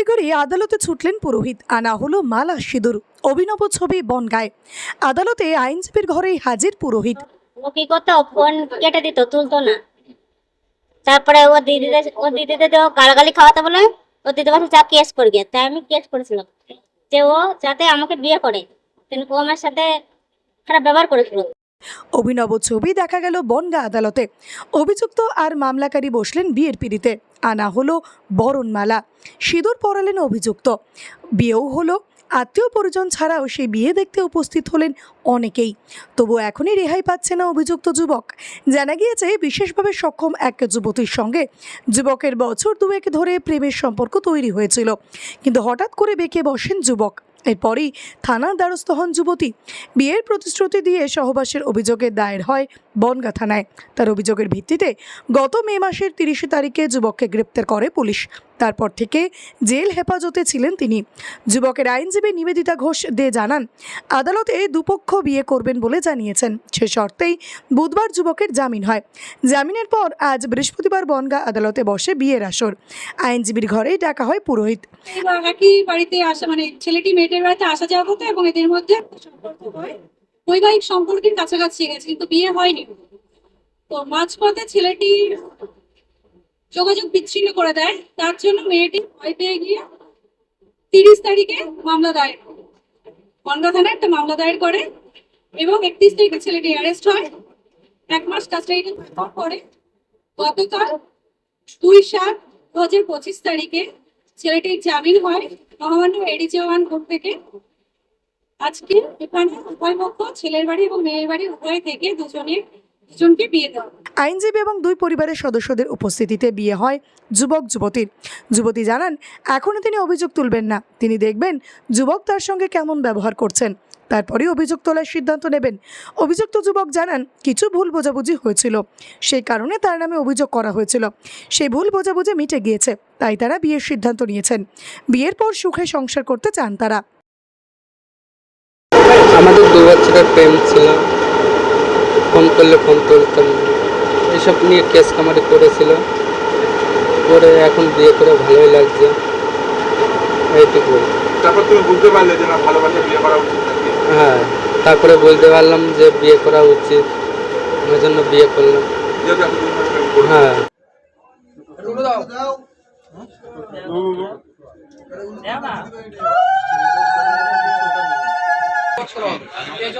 তড়িঘড়ি আদালতে ছুটলেন পুরোহিত। আনা হলো মালা সিঁদুর। অভিনব ছবি বনগায়। আদালতে আইনজীবীর ঘরেই হাজির পুরোহিত। তারপরে ও দিদিদের ও দিদিদের গালাগালি খাওয়াতে বলে, ও দিদি বলছে যা কেস করে গিয়ে, তাই আমি কেস করেছিলাম। যে ও যাতে আমাকে বিয়ে করে, কিন্তু ও আমার সাথে খারাপ ব্যবহার করেছিল। অভিনব ছবি দেখা গেল বনগা আদালতে। অভিযুক্ত আর মামলাকারী বসলেন বিয়ের পিড়িতে। আনা হলো বরণমালা। সিঁদুর পরালেন অভিযুক্ত। বিয়েও হলো। আত্মীয় পরিজন ছাড়াও সেই বিয়ে দেখতে উপস্থিত হলেন অনেকেই। তবু এখনই রেহাই পাচ্ছে না অভিযুক্ত যুবক। জানা গিয়েছে, বিশেষভাবে সক্ষম এক যুবতীর সঙ্গে। যুবকের বছর দুয়েক ধরে প্রেমের সম্পর্ক তৈরি হয়েছিল। কিন্তু হঠাৎ করে বেঁকে বসেন যুবক। এরপরই থানার দ্বারস্থ হন যুবতী। বিয়ের প্রতিশ্রুতি দিয়ে সহবাসের অভিযোগে দায়ের হয় বনগা থানায়। তার অভিযোগের ভিত্তিতে গত মে মাসের তিরিশে তারিখে যুবককে গ্রেপ্তার করে পুলিশ। তারপর থেকে জেল হেফাজতে ছিলেন তিনি। যুবকের আইনজীবী নিবেদিতা ঘোষ দে জানান, আদালতে দুপক্ষ বিয়ে করবেন বলে জানিয়েছেন। সে শর্তেই বুধবার যুবকের জামিন হয়। জামিনের পর আজ বৃহস্পতিবার বনগা আদালতে বসে বিয়ের আসর। আইনজীবীর ঘরেই ডাকা হয় পুরোহিত। একই বাড়িতে আসা মানে ছেলেটি বাড়িতে আসা যাওয়া এবং এদের মধ্যে বৈবাহিক সম্পর্কের কাছাকাছি গেছে, কিন্তু বিয়ে হয়নি। তো মাঝপথে ছেলেটি যোগাযোগ বিচ্ছিন্ন করে দেয়। তার জন্য মেয়েটি ভয় পেয়ে গিয়ে তিরিশ তারিখে মামলা দায়ের করে। বনগাঁ থানায় একটা মামলা দায়ের করে এবং একত্রিশ তারিখে ছেলেটি অ্যারেস্ট হয়। এক মাস কাস্টাডি পরে গতকাল দুই সাত দু হাজার পঁচিশ তারিখে ছেলেটির জামিন হয়। মহামান্য এডিজে ওয়ান কোর্ট থেকে। আজকে এখানে উভয় পক্ষ ছেলের বাড়ি এবং মেয়ের বাড়ি উভয় থেকে দুজনে বিয়ে দেওয়া আইনজীবী এবং দুই পরিবারের সদস্যদের উপস্থিতিতে বিয়ে হয় যুবক যুবতীর। যুবতী জানান এখনও তিনি অভিযোগ তুলবেন না। তিনি দেখবেন যুবক তার সঙ্গে কেমন ব্যবহার করছেন। তারপরে অভিযোগ তোলার সিদ্ধান্ত নেবেন। অভিযুক্ত যুবক জানান কিছু ভুল বোঝাবুঝি হয়েছিল। সেই কারণে তার নামে অভিযোগ করা হয়েছিল। সেই ভুল বোঝাবুঝি মিটে গিয়েছে তাই তারা বিয়ের সিদ্ধান্ত নিয়েছেন। বিয়ের পর সুখে সংসার করতে চান তারা। আমাদের দু বছরের প্রেম ছিল। ফোন করলে ফোন তুলতাম না। এসব নিয়ে কেস কামারি করেছিল। করে এখন বিয়ে করে ভালোই লাগছে। এইটুকু তারপর তুমি বুঝতে পারলে যে না ভালোবাসা বিয়ে করা উচিত হ্যাঁ তারপরে বলতে পারলাম যে বিয়ে করা উচিত। ওই জন্য বিয়ে করলাম। হ্যাঁ। এখন